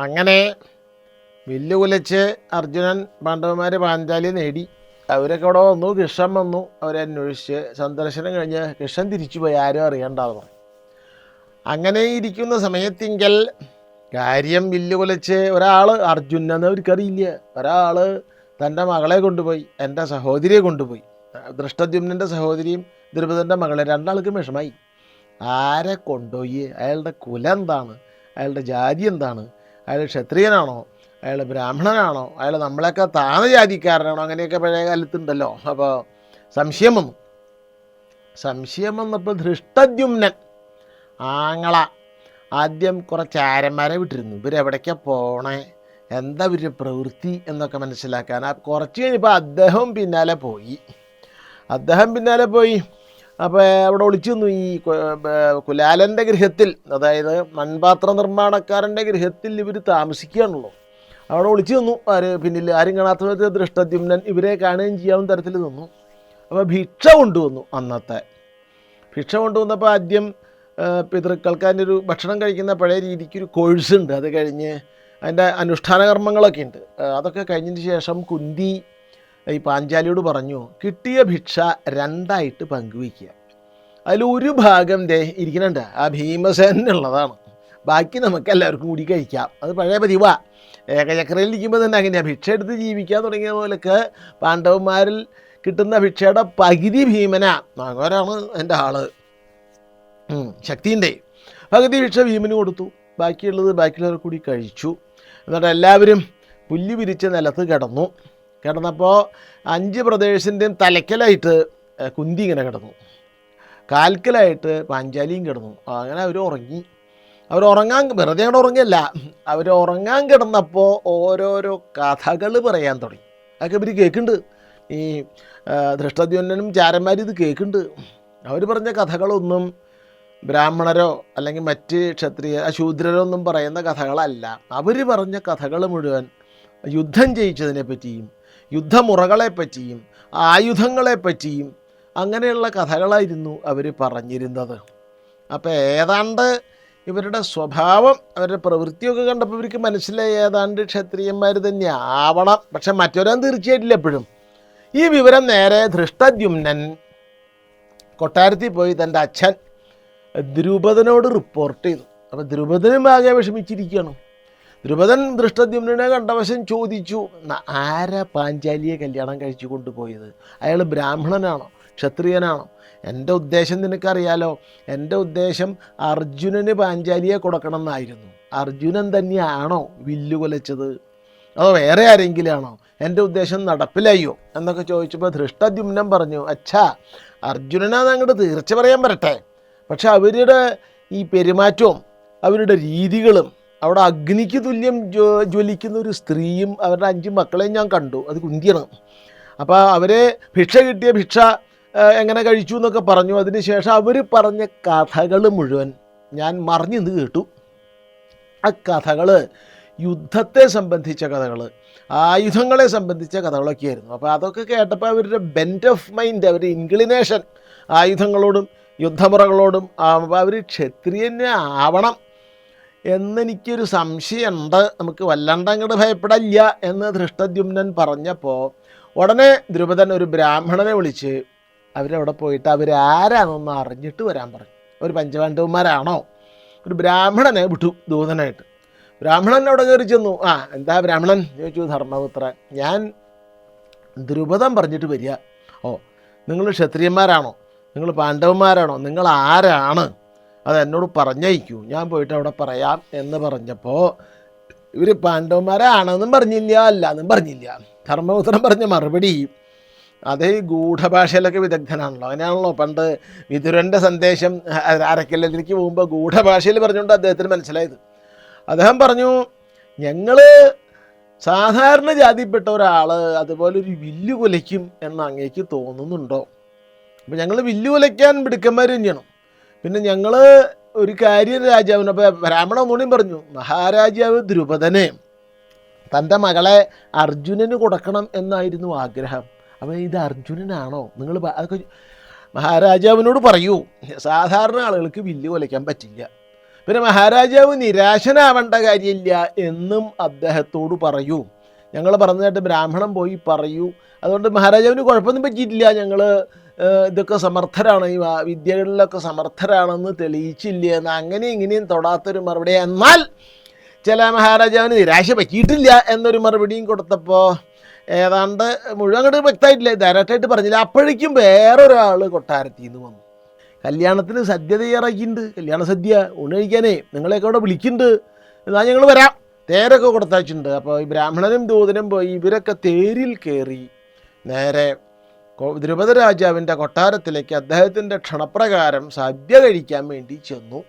അങ്ങനെ വില്ല് കുലച്ച് അർജുനൻ പാണ്ഡവന്മാർ പാഞ്ചാലി നേടി. അവരൊക്കെ അവിടെ വന്നു കൃഷ്ണൻ വന്നു. അവരെ അന്വേഷിച്ച് സന്ദർശനം കഴിഞ്ഞ് കൃഷ്ണൻ തിരിച്ചുപോയി ആരും അറിയണ്ടായിരുന്നു. അങ്ങനെ ഇരിക്കുന്ന സമയത്തെങ്കിൽ കാര്യം വില്ല് കുലച്ച് ഒരാൾ അർജുനൻ എന്ന് അവർക്കറിയില്ല. ഒരാൾ തന്റെ മകളെ കൊണ്ടുപോയി എന്റെ സഹോദരിയെ കൊണ്ടുപോയി. ദൃഷ്ടദ്യുമ്നന്റെ സഹോദരിയും ദ്രുപദന്റെ മകളെ രണ്ടാൾക്കും വിഷമായി. ആരെ കൊണ്ടുപോയി? അയാളുടെ കുലം എന്താണ്? അയാളുടെ ജാതി എന്താണ്? അയാൾ ക്ഷത്രിയനാണോ? അയാൾ ബ്രാഹ്മണനാണോ? അയാൾ നമ്മളെയൊക്കെ താണ ജാതിക്കാരനാണോ? അങ്ങനെയൊക്കെ പഴയ കാലത്തുണ്ടല്ലോ. അപ്പോൾ സംശയം വന്നു. സംശയം വന്നപ്പോൾ ധൃഷ്ടദ്യുമ്നൻ ആങ്ങള ആദ്യം കുറച്ച് ആരന്മാരെ വിട്ടിരുന്നു. ഇവരെവിടേക്കാണ് പോണേ? എന്താ ഇവരുടെ പ്രവൃത്തി എന്നൊക്കെ മനസ്സിലാക്കാൻ. കുറച്ച് കഴിഞ്ഞപ്പോൾ അദ്ദേഹം പിന്നാലെ പോയി. അദ്ദേഹം പിന്നാലെ പോയി. അപ്പോൾ അവിടെ ഒളിച്ചു നിന്നു. ഈ കുലാലന്റെ ഗൃഹത്തിൽ അതായത് മൺപാത്ര നിർമ്മാണക്കാരന്റെ ഗൃഹത്തിൽ ഇവർ താമസിക്കുകയാണല്ലോ. അവിടെ ഒളിച്ചു നിന്നു. ആര് പിന്നിൽ ആരും കാണാത്ത വിധത്തിൽ ദൃഷ്ടദ്യുമ്നൻ ഇവരെ കാണുകയും ചെയ്യാവുന്ന തരത്തിൽ നിന്നു. അപ്പോൾ ഭിക്ഷ കൊണ്ടുവന്നു അന്നത്തെ. ഭിക്ഷ കൊണ്ടുവന്നപ്പോൾ ആദ്യം പിതൃക്കൾക്ക് അതിന്റെ ഒരു ഭക്ഷണം കഴിക്കുന്ന പഴയ രീതിക്ക് ഒരു കോഴ്സ് ഉണ്ട് അത് കഴിഞ്ഞ് അതിന്റെ അനുഷ്ഠാന കർമ്മങ്ങളൊക്കെ ഉണ്ട്. അതൊക്കെ കഴിഞ്ഞതിന് ശേഷം കുന്തി ഈ പാഞ്ചാലിയോട് പറഞ്ഞു കിട്ടിയ ഭിക്ഷ രണ്ടായിട്ട് പങ്കുവയ്ക്കുക. അതിൽ ഒരു ഭാഗം ദേ ഇരിക്കുന്നുണ്ട്. ആ ഭീമസേനുള്ളതാണ് ബാക്കി നമുക്ക് എല്ലാവർക്കും കൂടി കഴിക്കാം. അത് പഴയ പതിവാ. ഏകചക്രയിൽ ഇരിക്കുമ്പോൾ തന്നെ അങ്ങനെയാണ് ഭിക്ഷ എടുത്ത് ജീവിക്കാൻ തുടങ്ങിയ പോലൊക്കെ പാണ്ഡവന്മാരിൽ കിട്ടുന്ന ഭിക്ഷയുടെ പകുതി ഭീമനാ. നാഗോരാണ് എന്റെ ആൾ. ശക്തിന്റെ പകുതി ഭിക്ഷ ഭീമന് കൊടുത്തു. ബാക്കിയുള്ളത് ബാക്കിയുള്ളവർ കൂടി കഴിച്ചു. എന്നിട്ട് എല്ലാവരും പുല്ല് വിരിച്ച നിലത്ത് കിടന്നു. കിടന്നപ്പോൾ അഞ്ച് പ്രദേശത്തിന്റെയും തലയ്ക്കലായിട്ട് കുന്തി ഇങ്ങനെ കിടന്നു. കാൽക്കലായിട്ട് പാഞ്ചാലിയും കിടന്നു. അങ്ങനെ അവർ ഉറങ്ങി. അവർ ഉറങ്ങാൻ വെറുതെ അങ്ങോട്ട് ഉറങ്ങിയല്ല. അവർ ഉറങ്ങാൻ കിടന്നപ്പോൾ ഓരോരോ കഥകൾ പറയാൻ തുടങ്ങി. അതൊക്കെ ഇവർ കേൾക്കുന്നുണ്ട് ഈ ആ, ധൃഷ്ടദ്യോന്നനും ചാരന്മാരും ഇത് കേൾക്കുന്നുണ്ട് അവർ പറഞ്ഞ കഥകളൊന്നും ബ്രാഹ്മണരോ അല്ലെങ്കിൽ മറ്റ് ക്ഷത്രിയ ശൂദ്രരോ ഒന്നും പറയുന്ന കഥകളല്ല. അവർ പറഞ്ഞ കഥകൾ മുഴുവൻ യുദ്ധം ജയിച്ചതിനെ പറ്റിയും യുദ്ധമുറകളെ ആയുധങ്ങളെപ്പറ്റിയും ആയുധങ്ങളെ പറ്റിയും അങ്ങനെയുള്ള കഥകളായിരുന്നു അവർ പറഞ്ഞിരുന്നത്. അപ്പോൾ ഏതാണ്ട് ഇവരുടെ സ്വഭാവം അവരുടെ പ്രവൃത്തിയൊക്കെ കണ്ടപ്പോൾ ഇവർക്ക് മനസ്സിലായി ഏതാണ്ട് ക്ഷത്രിയന്മാർ തന്നെ ആവണം പക്ഷെ മറ്റൊരാൻ തീർച്ചയായിട്ടില്ല എപ്പോഴും. ഈ വിവരം നേരെ ധൃഷ്ടദ്യുമ്നൻ കൊട്ടാരത്തിൽ പോയി തന്റെ അച്ഛൻ ദ്രുപദനോട് റിപ്പോർട്ട് ചെയ്തു. അപ്പോൾ ദ്രുപദനും ആകെ വിഷമിച്ചിരിക്കുകയാണ്. ദ്രുപദൻ ദൃഷ്ടദ്യുമ്നെ കണ്ടവശം ചോദിച്ചു "ന- ആരാ പാഞ്ചാലിയെ കല്യാണം കഴിച്ചു കൊണ്ടുപോയത്? അയാൾ ബ്രാഹ്മണനാണോ? ക്ഷത്രിയനാണോ? എന്റെ ഉദ്ദേശം നിനക്കറിയാലോ എന്റെ ഉദ്ദേശം അർജുനന് പാഞ്ചാലിയെ കൊടുക്കണം എന്നായിരുന്നു അർജുനൻ തന്നെയാണോ വില്ലു കൊലച്ചത്? അതോ വേറെ ആരെങ്കിലും ആണോ എന്റെ ഉദ്ദേശം നടപ്പിലായോ? എന്നൊക്കെ ചോദിച്ചപ്പോൾ ധൃഷ്ടദ്യുമ്നം പറഞ്ഞു അച്ഛാ അർജുനനാന്ന് അങ്ങോട്ട് തീർച്ച പറയാൻ വരട്ടെ പക്ഷെ അവരുടെ ഈ പെരുമാറ്റവും അവരുടെ രീതികളും അവിടെ അഗ്നിക്ക് തുല്യം ജ്വ ജ്വലിക്കുന്ന ഒരു സ്ത്രീയും അവരുടെ അഞ്ച് മക്കളെയും ഞാൻ കണ്ടു. അത് കുന്തിയാണ്. അപ്പോൾ അവരെ ഭിക്ഷ കിട്ടിയ ഭിക്ഷ എങ്ങനെ കഴിച്ചു എന്നൊക്കെ പറഞ്ഞു. അതിനുശേഷം അവർ പറഞ്ഞ കഥകൾ മുഴുവൻ ഞാൻ മറിഞ്ഞു നിന്ന് കേട്ടു. ആ കഥകൾ യുദ്ധത്തെ സംബന്ധിച്ച കഥകൾ ആയുധങ്ങളെ സംബന്ധിച്ച കഥകളൊക്കെ ആയിരുന്നു അപ്പോൾ അതൊക്കെ കേട്ടപ്പോൾ അവരുടെ ബെൻഡ് ഓഫ് മൈൻഡ് അവരുടെ ഇൻക്ലിനേഷൻ ആയുധങ്ങളോടും യുദ്ധമുറകളോടും അവർ ക്ഷത്രിയനെ ആവണം. എന്നെനിക്കൊരു സംശയമുണ്ട്. നമുക്ക് വല്ലാണ്ട് അങ്ങോട്ട് ഭയപ്പെടില്ല എന്ന് ധൃഷ്ടദ്യുമ്നൻ പറഞ്ഞപ്പോൾ ഉടനെ ദ്രുപദൻ ഒരു ബ്രാഹ്മണനെ വിളിച്ച് അവരവിടെ പോയിട്ട് അവരാരാണെന്ന് അറിഞ്ഞിട്ട് വരാൻ പറഞ്ഞു. ഒരു പഞ്ചപാണ്ഡവന്മാരാണോ? ഒരു ബ്രാഹ്മണനെ വിട്ടു ദൂതനായിട്ട്. ബ്രാഹ്മണൻ അവിടെ കയറി ചെന്നു. ആ എന്താ ബ്രാഹ്മണൻ? ചോദിച്ചു ധർമ്മപുത്രൻ ഞാൻ ദ്രുപദം പറഞ്ഞിട്ട് വരിക. ഓ നിങ്ങൾ ക്ഷത്രിയന്മാരാണോ? നിങ്ങൾ പാണ്ഡവന്മാരാണോ? നിങ്ങൾ ആരാണ്? അത് എന്നോട് പറഞ്ഞയക്കൂ. ഞാൻ പോയിട്ട് അവിടെ പറയാം എന്ന് പറഞ്ഞപ്പോൾ ഇവർ പാണ്ഡവന്മാരാണെന്നും പറഞ്ഞില്ല അല്ലാന്നും പറഞ്ഞില്ല. ധർമ്മപുത്രം പറഞ്ഞ മറുപടി അതേ ഗൂഢഭാഷയിലൊക്കെ വിദഗ്ധനാണല്ലോ. അങ്ങനെയാണല്ലോ പണ്ട് വിതുരന്റെ സന്ദേശം അരക്കല്ലിലേക്ക് പോകുമ്പോൾ ഗൂഢഭാഷയിൽ പറഞ്ഞുകൊണ്ട് അദ്ദേഹത്തിന് മനസ്സിലായത്. അദ്ദേഹം പറഞ്ഞു ഞങ്ങൾ സാധാരണ ജാതിപ്പെട്ട ഒരാൾ അതുപോലെ ഒരു വില്ലു കുലയ്ക്കും എന്ന് അങ്ങേക്ക് തോന്നുന്നുണ്ടോ? അപ്പം ഞങ്ങൾ വില്ലു കുലയ്ക്കാൻ മിടുക്കന്മാർ തന്നെയാണ്. പിന്നെ ഞങ്ങൾ ഒരു കാര്യം രാജാവിന് അപ്പോൾ ബ്രാഹ്മണ ഒന്നുകൂടിയും പറഞ്ഞു മഹാരാജാവ് ദ്രുപദനെ തന്റെ മകളെ അർജുനന് കൊടുക്കണം എന്നായിരുന്നു ആഗ്രഹം. അപ്പോൾ ഇത് അർജുനനാണോ? നിങ്ങൾ അതൊക്കെ മഹാരാജാവിനോട് പറയൂ. സാധാരണ ആളുകൾക്ക് വില്ല് കൊലയ്ക്കാൻ പറ്റില്ല. പിന്നെ മഹാരാജാവ് നിരാശനാവേണ്ട കാര്യമില്ല എന്നും അദ്ദേഹത്തോട് പറയൂ. ഞങ്ങൾ പറഞ്ഞതായിട്ട് ബ്രാഹ്മണൻ പോയി പറയൂ. അതുകൊണ്ട് മഹാരാജാവിന് കുഴപ്പമൊന്നും പറ്റിയിട്ടില്ല. ഞങ്ങൾ ഇതൊക്കെ സമർത്ഥരാണ്. ഈ വിദ്യകളിലൊക്കെ സമർത്ഥരാണെന്ന് തെളിയിച്ചില്ല എന്ന് അങ്ങനെ ഇങ്ങനെയും തൊടാത്തൊരു മറുപടി. എന്നാൽ ചില മഹാരാജാവിന് നിരാശ പറ്റിയിട്ടില്ല എന്നൊരു മറുപടിയും കൊടുത്തപ്പോൾ ഏതാണ്ട് മുഴുവൻ അങ്ങോട്ട് വ്യക്തമായിട്ടില്ല. ഡയറക്റ്റായിട്ട് പറഞ്ഞില്ല. അപ്പോഴേക്കും വേറൊരാൾ കൊട്ടാരത്തിൽ നിന്ന് വന്നു. കല്യാണത്തിന് സദ്യ തയ്യാറാക്കിയിട്ടുണ്ട്. കല്യാണ സദ്യ ഊണ് കഴിക്കാനേ നിങ്ങളെയൊക്കെ അവിടെ വിളിക്കുന്നുണ്ട്. എന്നാൽ ഞങ്ങൾ വരാം. തേരൊക്കെ കൊടുത്തയച്ചിട്ടുണ്ട്. അപ്പോൾ ഈ ബ്രാഹ്മണനും ദൂതനും പോയി ഇവരൊക്കെ തേരിൽ കയറി നേരെ ദ്രുപദ രാജാവിന്റെ കൊട്ടാരത്തിലേക്ക് അദ്ദേഹത്തിന്റെ ക്ഷണപ്രകാരം സദ്യ കഴിക്കാൻ വേണ്ടി ചെന്നു.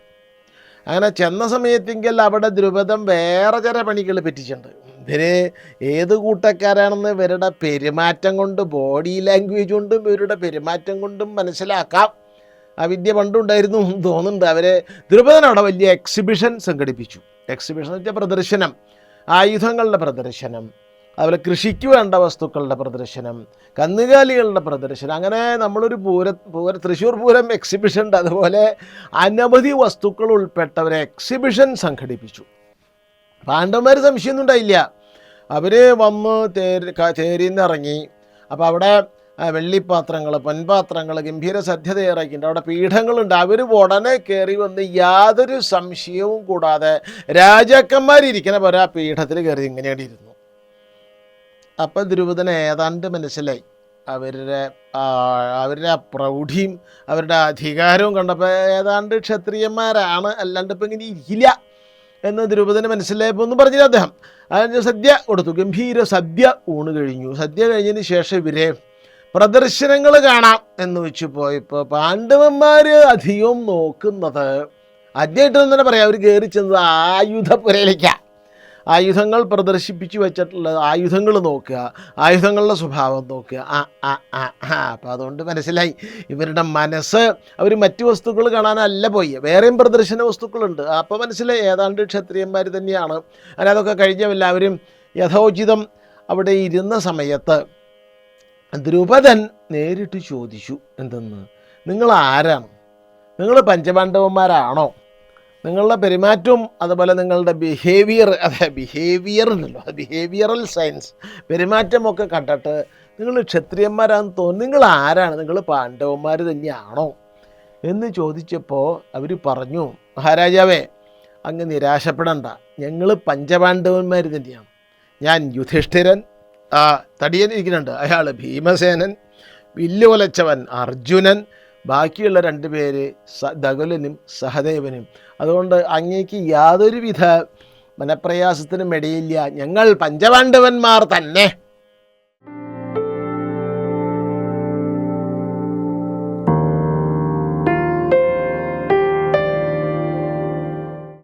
അങ്ങനെ ചെന്ന സമയത്തെങ്കിൽ അവിടെ ദ്രുപദം വേറെ ചില പണികൾ പറ്റിച്ചിട്ടുണ്ട്. ഇവർ ഏത് കൂട്ടക്കാരാണെന്ന് ഇവരുടെ പെരുമാറ്റം കൊണ്ട് ബോഡി ലാംഗ്വേജ് കൊണ്ടും ഇവരുടെ പെരുമാറ്റം കൊണ്ടും മനസ്സിലാക്കാം. ആ വിദ്യ പണ്ടുണ്ടായിരുന്നു എന്ന് തോന്നുന്നുണ്ട്. അവരെ ദ്രുപദൻ അവിടെ വലിയ എക്സിബിഷൻ സംഘടിപ്പിച്ചു. എക്സിബിഷൻ എന്ന് വെച്ചാൽ പ്രദർശനം. ആയുധങ്ങളുടെ പ്രദർശനം. അതുപോലെ കൃഷിക്ക് വേണ്ട വസ്തുക്കളുടെ പ്രദർശനം കന്നുകാലികളുടെ പ്രദർശനം. അങ്ങനെ നമ്മളൊരു പൂര പൂര തൃശ്ശൂർ പൂരം എക്സിബിഷൻ ഉണ്ട്. അതുപോലെ അനവധി വസ്തുക്കൾ ഉൾപ്പെട്ട ഒരു എക്സിബിഷൻ സംഘടിപ്പിച്ചു പാണ്ഡവന്മാർ സംശയമൊന്നും ഉണ്ടായില്ല. അവർ വന്ന് തേര് ഇറങ്ങി. അപ്പോൾ അവിടെ വെള്ളിപ്പാത്രങ്ങൾ പൊൻപാത്രങ്ങൾ ഗംഭീര സദ്യ തയ്യാറാക്കിയിട്ടുണ്ട്. അവിടെ പീഠങ്ങളുണ്ട്. അവർ ഉടനെ കയറി വന്ന് യാതൊരു സംശയവും കൂടാതെ രാജാക്കന്മാരിരിക്കണ ആ പീഠത്തിൽ കയറി ഇങ്ങനെയാണ് ഇരുന്നു. അപ്പം ദ്രുപദന് ഏതാണ്ട് മനസ്സിലായി. അവരുടെ അവരുടെ ആ പ്രൗഢിയും അവരുടെ അധികാരവും കണ്ടപ്പോൾ ഏതാണ്ട് ക്ഷത്രിയന്മാരാണ് അല്ലാണ്ട് ഇപ്പം ഇങ്ങനെ ഇരിക്കില്ല എന്ന് ദ്രുപദന് മനസ്സിലായപ്പോൾ ഒന്നും പറഞ്ഞില്ല അദ്ദേഹം. അതിന് സദ്യ കൊടുത്തു. ഗംഭീര സദ്യ ഊണ് കഴിഞ്ഞു. സദ്യ കഴിഞ്ഞതിന് ശേഷം ഇവരെ പ്രദർശനങ്ങൾ കാണാം എന്ന് വെച്ച് പോയപ്പോൾ പാണ്ഡവന്മാർ അധികം നോക്കുന്നത് ആദ്യമായിട്ട് തന്നെ പറയാം. അവർ കയറി ചെന്നത് ആയുധപ്പുരയിലേക്കാണ് ആയുധങ്ങൾ പ്രദർശിപ്പിച്ചു വെച്ചിട്ടുള്ള ആയുധങ്ങൾ നോക്കുക ആയുധങ്ങളുടെ സ്വഭാവം നോക്കുക. ആ ആ ആ ആ. അപ്പം അതുകൊണ്ട് മനസ്സിലായി. ഇവരുടെ മനസ്സ് അവർ മറ്റു വസ്തുക്കൾ കാണാനല്ല പോയി. വേറെയും പ്രദർശന വസ്തുക്കളുണ്ട്. അപ്പോൾ മനസ്സിലായി. ഏതാണ്ട് ക്ഷത്രിയന്മാർ തന്നെയാണ്. അങ്ങനെ അതൊക്കെ കഴിഞ്ഞ എല്ലാവരും യഥോചിതം അവിടെ ഇരുന്ന സമയത്ത് ദ്രുപദൻ നേരിട്ട് ചോദിച്ചു എന്തെന്ന്? നിങ്ങൾ ആരാണ്? നിങ്ങൾ പഞ്ചപാണ്ഡവന്മാരാണോ? നിങ്ങളുടെ പെരുമാറ്റവും അതുപോലെ നിങ്ങളുടെ ബിഹേവിയർ അതെ ബിഹേവിയർ എന്നല്ലോ ബിഹേവിയറൽ സയൻസ് പെരുമാറ്റമൊക്കെ കണ്ടിട്ട് നിങ്ങൾ ക്ഷത്രിയന്മാരാണെന്ന് തോന്നുന്നു. നിങ്ങൾ ആരാണ്? നിങ്ങൾ പാണ്ഡവന്മാർ തന്നെയാണോ? എന്ന് ചോദിച്ചപ്പോൾ അവർ പറഞ്ഞു മഹാരാജാവേ അങ്ങ് നിരാശപ്പെടണ്ട. ഞങ്ങൾ പഞ്ചപാണ്ഡവന്മാർ തന്നെയാണ്. ഞാൻ യുധിഷ്ഠിരൻ തടിയൻ ഇരിക്കുന്നുണ്ട്. അയാൾ ഭീമസേനൻ വില്ലുകൊലച്ചവൻ അർജുനൻ ബാക്കിയുള്ള രണ്ട് പേര് ദകുലനും സഹദേവനും. അതുകൊണ്ട് അങ്ങേക്ക് യാതൊരുവിധ മനപ്രയാസത്തിനും ഇടയില്ല. ഞങ്ങൾ പഞ്ചപാണ്ഡവന്മാർ തന്നെ.